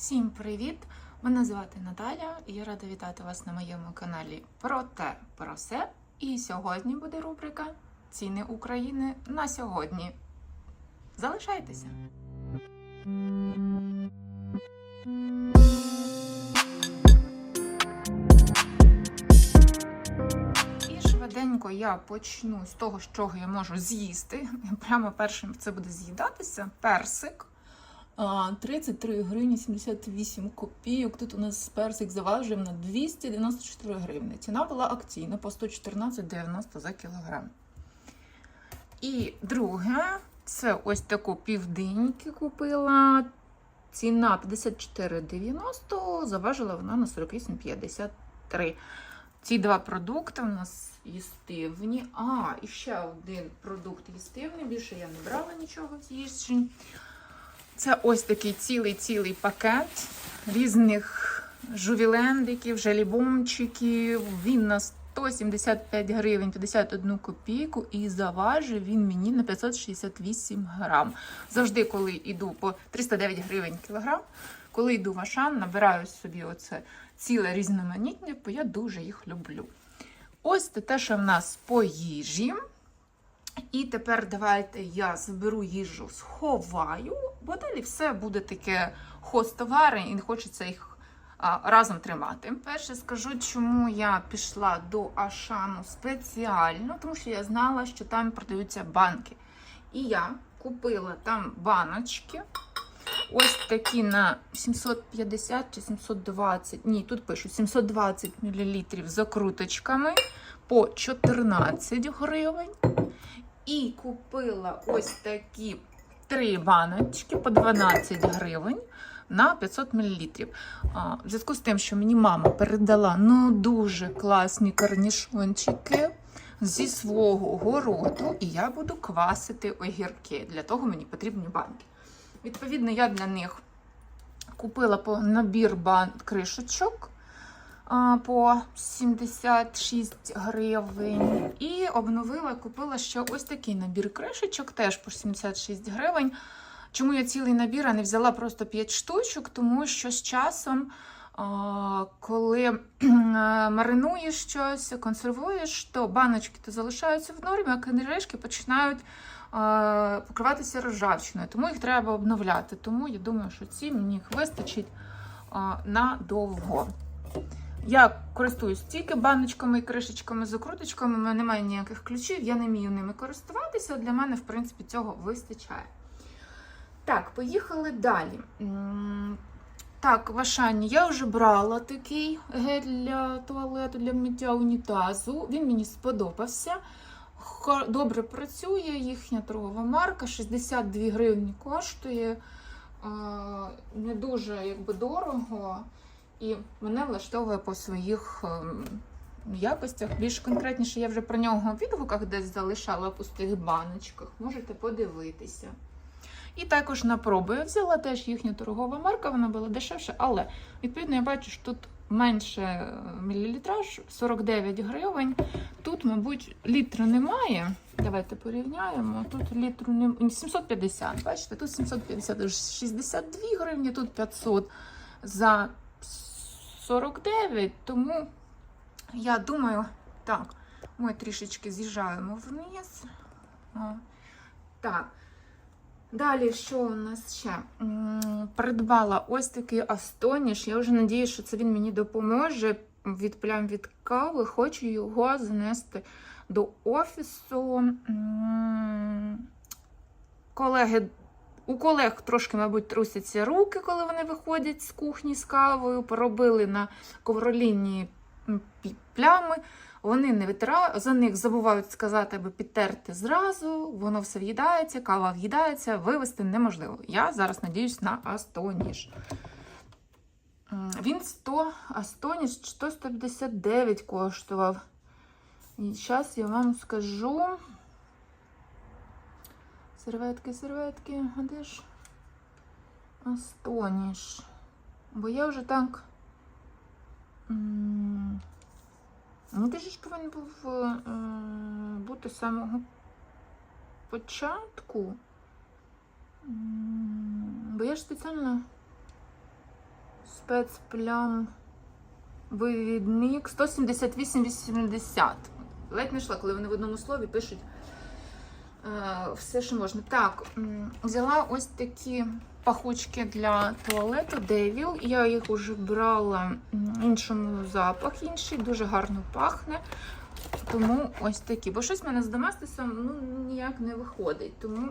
Всім привіт! Мене звати Наталя і я рада вітати вас на моєму каналі про те, про все. І сьогодні буде рубрика Ціни України на сьогодні. Залишайтеся! І швиденько я почну з того, з чого я можу з'їсти. Прямо першим це буде з'їдатися персик. А, 33 гривні 78 копійок. Тут у нас персик заважив на 294 гривні. Ціна була акційна по 114,90 за кілограм. І друге, це ось таку півдиньки купила. Ціна 54,90, заважила вона на 48,53. Ці два продукти у нас їстивні. А, і ще один продукт їстивний. Більше я не брала нічого з їжджень. Це ось такий цілий-цілий пакет різних жувілендиків, желібомчиків. Він на 175 гривень 51 копійку і заважив він мені на 568 грам. Завжди, коли йду по 309 гривень кілограм, коли йду в Ашан, набираю собі оце ціле різноманіття, бо я дуже їх люблю. Ось те, що в нас по їжі. І тепер давайте я заберу їжу, сховаю, бо далі все буде таке хостовари, і не хочеться їх а, разом тримати. Перше скажу, чому я пішла до Ашану спеціально, тому що я знала, що там продаються банки. І я купила там баночки. Ось такі на 750 чи 720, ні, тут пишуть 720 мл з закруточками по 14 гривень. І купила ось такі три баночки по 12 гривень на 500 мл. В зв'язку з тим, що мені мама передала ну дуже класні корнішончики зі свого городу, і я буду квасити огірки. Для того мені потрібні банки. Відповідно, я для них купила по набір бан кришечок по 76 гривень. І обновила, купила ще ось такий набір кришечок, теж по 76 гривень. Чому я цілий набір а не взяла просто 5 штучок? Тому що з часом, коли маринуєш щось, консервуєш, то баночки то залишаються в нормі, а канеришки починають покриватися ржавчиною. Тому їх треба обновляти. Тому я думаю, що ці мені їх вистачить надовго. Я користуюсь тільки баночками і кришечками, закруточками. У мене немає ніяких ключів, я не вмію ними користуватися. Для мене, в принципі, цього вистачає. Так, поїхали далі. Так, в Ашані я вже брала такий гель для туалету, для миття унітазу. Він мені сподобався. Добре працює, їхня торгова марка, 62 гривні коштує. Не дуже якби дорого. І мене влаштовує по своїх ем, якостях. Більш конкретніше, я вже про нього в відгуках десь залишала в пустих баночках. Можете подивитися. І також на пробу я взяла теж їхня торгова марка, вона була дешевша, але відповідно я бачу, що тут менше е, мілілітраж 49 гривень. Тут, мабуть, літру немає. Давайте порівняємо. Тут літру не 750. Бачите, тут 750 62 гривні, тут 500 за 49. Тому я думаю, так, ми трішечки з'їжджаємо вниз. Так. Далі, що у нас ще? Придбала ось такий Астоніш. Я вже надіюсь, що це він мені допоможе від плям від кави. Хочу його занести до офісу. Колеги, у колег трошки, мабуть, трусяться руки, коли вони виходять з кухні з кавою. Поробили на пі- плями. Вони не витирають, за них забувають сказати, аби підтерти зразу, воно все в'їдається, кава в'їдається, вивести неможливо. Я зараз надіюсь на Астоніш. Він 100, Астоніш 159 коштував. І зараз я вам скажу. Серветки, серветки, а де ж Астоніш? Бо я вже так. Ну, ти ж повинен був е, бути з самого початку. Бо я ж спеціально спецплям вивідник 178,80. Ледь не йшла, коли вони в одному слові пишуть все, що можна. Так, взяла ось такі пахучки для туалету Devil. Я їх уже брала іншому запах інший, дуже гарно пахне. Тому ось такі. Бо щось в мене з доместисом ну, ніяк не виходить. Тому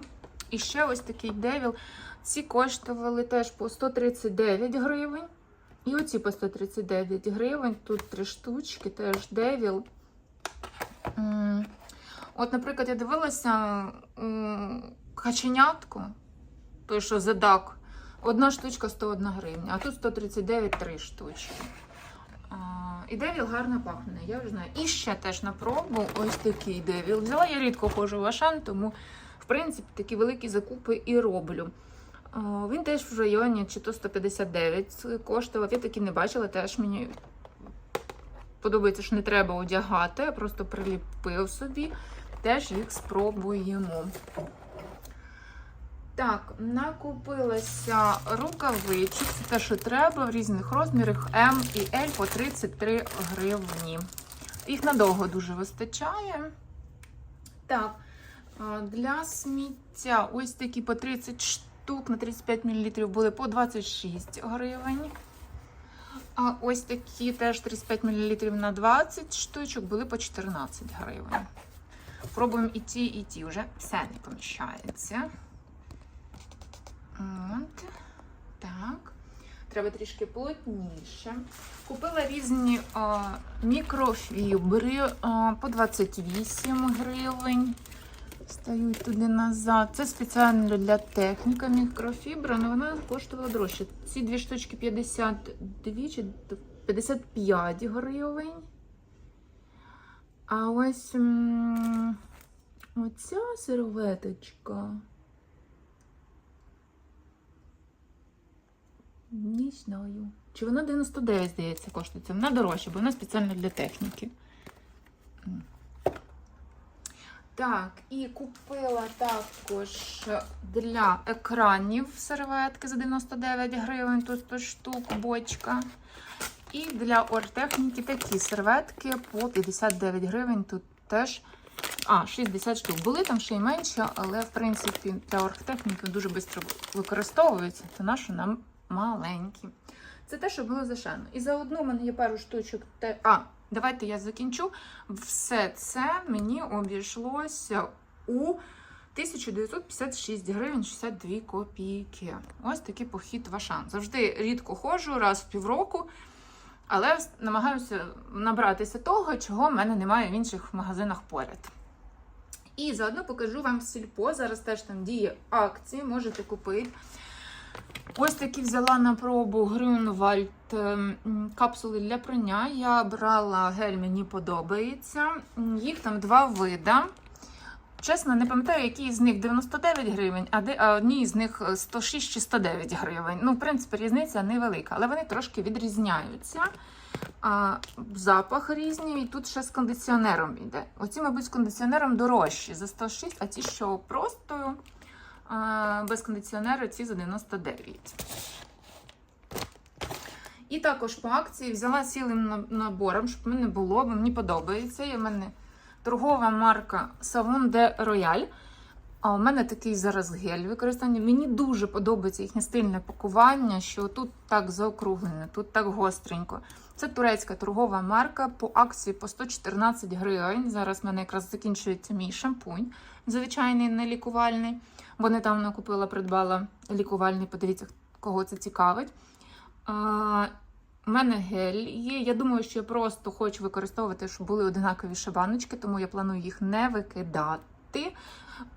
і ще ось такий Devil. Ці коштували теж по 139 гривень. І оці по 139 гривень. Тут три штучки, теж Devil. От, наприклад, я дивилася каченятку, той, що задак, одна штучка 101 гривня, а тут 139 три штучки. І Девіл гарно пахне, я вже знаю. І ще теж на пробу ось такий Девіл. Взяла я рідко ходжу в Ашан, тому в принципі такі великі закупи і роблю. Він теж в районі чи то 159 коштував. Я такі не бачила, теж мені подобається, що не треба одягати, я просто приліпив собі. Теж їх спробуємо. Так, накупилася рукавичок. Це те, що треба в різних розмірах М і L по 33 гривні. Їх надовго дуже вистачає. Так, для сміття ось такі по 30 штук на 35 мл були по 26 гривень. А ось такі теж 35 мл на 20 штучок були по 14 гривень. Пробуємо і ті, і ті. Вже все не поміщається. От. Так. Треба трішки плотніше. Купила різні а, мікрофібри а, по 28 гривень. Стають туди назад. Це спеціально для техніка мікрофібра, але вона коштувала дорожче. Ці дві штучки 52 чи 55 гривень. А ось оця серветочка. Не знаю. Чи вона 99, здається, коштує? Це вона дорожча, бо вона спеціально для техніки. Так, і купила також для екранів серветки за 99 гривень, тут 100 штук, бочка. І для оргтехніки такі серветки по 59 гривень. Тут теж а, 60 штук. Були там ще й менше, але в принципі для оргтехніки дуже швидко використовуються, то наші нам маленькі. Це те, що було зашено. І заодно в мене є пару штучок. А, давайте я закінчу. Все це мені обійшлося у 1956 гривень 62 копійки. Ось такий похід в Ашан. Завжди рідко ходжу, раз в півроку. Але намагаюся набратися того, чого в мене немає в інших магазинах поряд. І заодно покажу вам сільпо. Зараз теж там діє акції, можете купити. Ось такі взяла на пробу Грюнвальд ем, капсули для прання. Я брала гель, мені подобається. Їх там два вида. Чесно, не пам'ятаю, який з них 99 гривень, а де а одні з них 106 чи 109 гривень. Ну, в принципі, різниця невелика, але вони трошки відрізняються. А, Запах різний, і тут ще з кондиціонером йде. Оці, мабуть, з кондиціонером дорожчі за 106, а ті, що просто а, без кондиціонера, ці за 99. І також по акції взяла цілим набором, щоб мене було, бо мені подобається. І в мене торгова марка Savon de Royal. А у мене такий зараз гель використання. Мені дуже подобається їхнє стильне пакування, що тут так заокруглене, тут так гостренько. Це турецька торгова марка по акції по 114 гривень. Зараз в мене якраз закінчується мій шампунь, звичайний не лікувальний, бо недавно купила, придбала лікувальний. Подивіться, кого це цікавить. У мене гель є. Я думаю, що я просто хочу використовувати, щоб були одинакові шабаночки, тому я планую їх не викидати.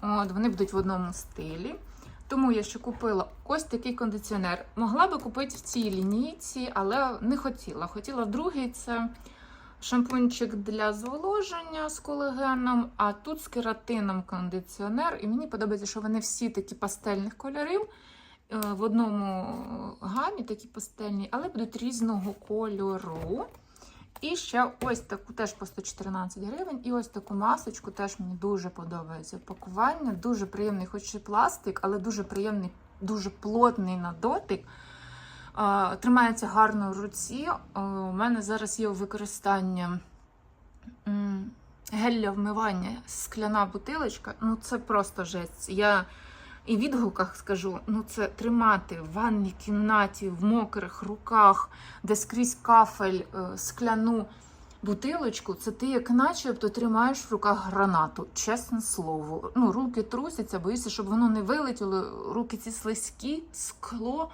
От, Вони будуть в одному стилі. Тому я ще купила ось такий кондиціонер. Могла би купити в цій лінійці, але не хотіла. Хотіла в другій це шампунчик для зволоження з колагеном, а тут з кератином кондиціонер. І мені подобається, що вони всі такі пастельних кольорів. Е, В одному гамі такі пастельні, але будуть різного кольору. І ще ось таку теж по 114 гривень. І ось таку масочку теж мені дуже подобається. Пакування дуже приємний, хоч і пластик, але дуже приємний, дуже плотний на дотик. Тримається гарно в руці. У мене зараз є м, гель для вмивання, скляна бутилочка. Ну це просто жесть. Я і відгуках скажу: ну це тримати в ванній кімнаті, в мокрих руках, де скрізь кафель, е, скляну бутилочку. Це ти як начебто тримаєш в руках гранату. Чесне слово. Ну, руки трусяться, боюся, щоб воно не вилетіло. Руки ці слизькі, скло.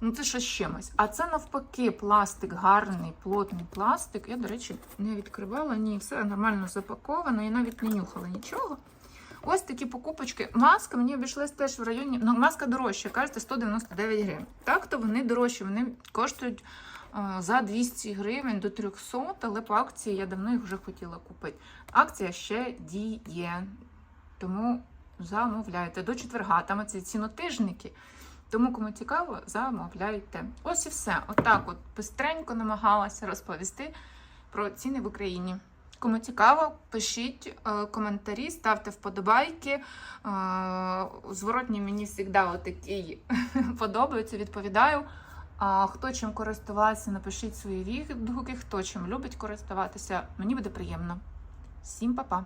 Ну, це щось чимось. А це навпаки пластик, гарний, плотний пластик. Я, до речі, не відкривала, ні, все нормально запаковано і навіть не нюхала нічого. Ось такі покупочки. Маска мені обійшлась теж в районі. Ну, маска дорожча, кажете, 199 гривень. Так, то вони дорожчі, вони коштують е, за 200 гривень до 300, але по акції я давно їх вже хотіла купити. Акція ще діє. Тому замовляйте до четверга. Там ці цінотижники. Тому, кому цікаво, замовляйте. Ось і все. Отак, от пестренько намагалася розповісти про ціни в Україні. Кому цікаво, пишіть е, коментарі, ставте вподобайки. Е, зворотні мені завжди отакі подобаються, відповідаю. А хто чим користувався, напишіть свої відгуки, хто чим любить користуватися. Мені буде приємно. Всім па-па!